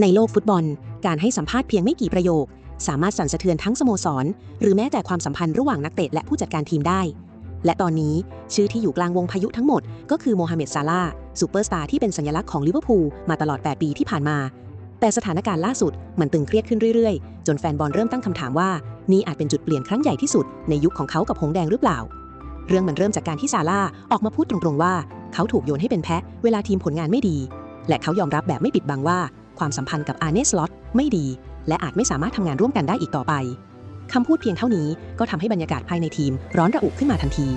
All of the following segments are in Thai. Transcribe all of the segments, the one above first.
ในโลกฟุตบอล การให้สัมภาษณ์เพียงไม่กี่ประโยค สามารถสั่นสะเทือนทั้งสโมสร หรือแม้แต่ความสัมพันธ์ระหว่างนักเตะและผู้จัดการทีมได้ และตอนนี้ชื่อที่อยู่กลางวงพายุทั้งหมด ก็คือโมฮัมเหม็ดซาลาซูเปอร์สตาร์ที่เป็นสัญลักษณ์ของลิเวอร์พูลมาตลอด 8 ปีที่ผ่านมา แต่สถานการณ์ล่าสุดมันตึงเครียดขึ้นเรื่อยๆ จนแฟนบอลเริ่มตั้งคำถามว่า นี่อาจเป็นจุดเปลี่ยนครั้งใหญ่ที่สุดในยุคของเขากับหงส์แดงหรือเปล่า เรื่องมันเริ่มจากการที่ซาร่าออกมาพูดตรงๆว่า เขาถูกโยนให้เป็นแพะเวลาทีมผลงานไม่ดี และเขายอมรับแบบไม่ปิดบังว่า ความสัมพันธ์กับอาร์เนสล็อตไม่ดี และอาจไม่สามารถทำงานร่วมกันได้อีกต่อไปคำพูดเพียงเท่านี้ก็ทำให้บรรยากาศภายในทีมร้อนระอุขึ้นมาทันที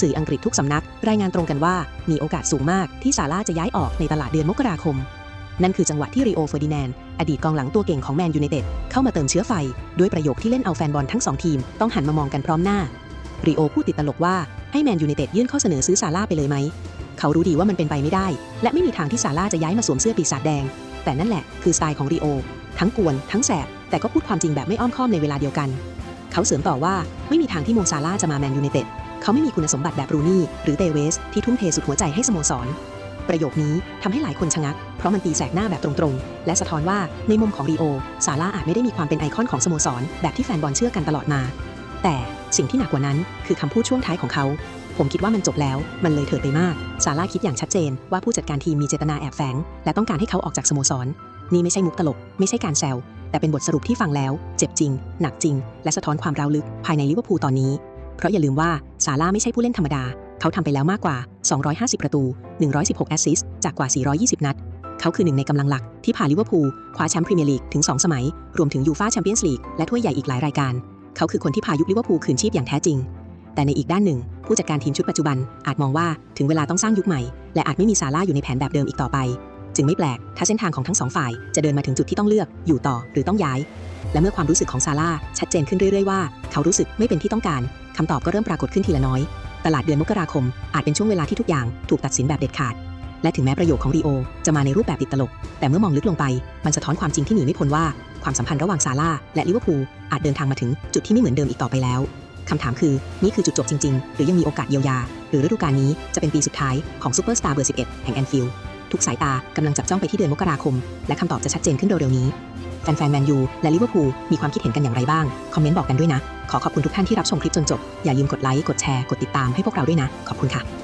สื่ออังกฤษทุกสำนัก รายงานตรงกันว่ามีโอกาสสูงมากที่ซาร่าจะย้ายออกในตลาดเดือนมกราคม นั่นคือจังหวะที่ริโอเฟอร์ดินานด์อดีตกองหลังตัวเก่งของแมนยูไนเต็ดเข้ามาเติมเชื้อไฟ ด้วยประโยคที่เล่นเอาแฟนบอลทั้งสองทีมต้องหันมามองกันพร้อมหน้าริโอพูดติดตลกว่าให้แมนยูไนเต็ดยื่นข้อเสนอซื้อซาร่าไปเลยไหมเขารู้ดีว่ามันเป็นไปไม่ได้ และไม่มีทางที่ซาร่าจะย้ายมาสวมเสื้อปีศาจแดง แต่นั่นแหละคือสไตล์ของริโอ ทั้งกวน ทั้งแสบ แต่ก็พูดความจริงแบบไม่อ้อมค้อมในเวลาเดียวกัน เขาเสริมต่อว่าไม่มีทางที่โมซาร่าจะมาแมนยูไนเต็ดเขาไม่มีคุณสมบัติแบบรูนี่หรือเตเวส ที่ทุ่มเทสุดหัวใจให้สโมสร ประโยคนี้ทำให้หลายคนชะงัก เพราะมันตีแสกหน้าแบบตรงๆ และสะท้อนว่าในมุมของริโอซาร่าอาจไม่ได้มีความเป็นไอคอนของสโมสร แบบที่แฟนบอลเชื่อกันตลอดมา แต่สิ่งที่หนักกว่านั้นคือคำพูดช่วงท้ายของเขา ผมคิดว่ามันจบแล้ว มันเลยเถิดไปมาก ซาร่าคิดอย่างชัดเจน ว่าผู้จัดการทีมมีเจตนาแอบแฝง และต้องการให้เขาออกจากสโมสร นี่ไม่ใช่มุกตลก ไม่ใช่การแซว แต่เป็นบทสรุปที่ฟังแล้ว เจ็บจริง หนักจริง และสะท้อนความร้าวลึกภายในลิเวอร์พูลตอนนี้ เพราะอย่าลืมว่าซาร่าไม่ใช่ผู้เล่นธรรมดา เขาทำไปแล้วมากกว่า 250 ประตู 116 แอสซิสต์ จากกว่า 420 นัด เขาคือหนึ่งในกำลังหลักที่พาลิเวอร์พูลคว้าแชมป์พรีเมียร์ลีกถึง 2 สมัย รวมถึงยูฟ่าแชมเปี้ยนส์ลีกและถ้วยใหญ่อีกหลายรายการ เขาคือคนที่พายุคลิเวอร์พูลคืนชีพอย่างแท้จริง แต่ในอีกด้านหนึ่ง ผู้จัดการทีมชุดปัจจุบัน อาจมองว่าถึงเวลาต้องสร้างยุคใหม่ และอาจไม่มีซาร่าอยู่ในแผนแบบเดิมอีกต่อไป จึงไม่แปลก ถ้าเส้นทางของทั้งสองฝ่ายจะเดินมาถึงจุดที่ต้องเลือกอยู่ต่อหรือต้องย้าย และเมื่อความรู้สึกของซาร่าชัดเจนขึ้นเรื่อยๆว่า เขารู้สึกไม่เป็นที่ต้องการคำตอบก็เริ่มปรากฏขึ้นทีละน้อย ตลาดเดือนมกราคม อาจเป็นช่วงเวลาที่ทุกอย่างถูกตัดสินแบบเด็ดขาดและถึงแม้ประโยคของรีโอจะมาในรูปแบบติดตลก แต่เมื่อมองลึกลงไป มันสะท้อนความจริงที่หนีไม่พ้นว่า ความสัมพันธ์ระหว่างซาร่าและลิเวอร์พูลอาจเดินทางมาถึงจุดที่ไม่เหมือนเดิมอีกต่อไปแล้ว คำถามคือ นี่คือจุดจบจริง ๆ หรือยังมีโอกาสเยียวยา หรือฤดูกาลนี้จะเป็นปีสุดท้ายของซูเปอร์สตาร์เบอร์ 11 แห่งแอนฟิลด์ทุกสายตากำลังจับจ้องไปที่เดือนมกราคม และคำตอบจะชัดเจนขึ้นเร็วๆนี้ แฟนๆแมนยูและลิเวอร์พูลมีความคิดเห็นกันอย่างไรบ้าง คอมเมนต์บอกกันด้วยนะ ขอขอบคุณทุกท่านที่รับชมคลิปจนจบ อย่าลืมกดไลค์ กดแชร์ กดติดตามให้พวกเราด้วยนะ ขอบคุณค่ะ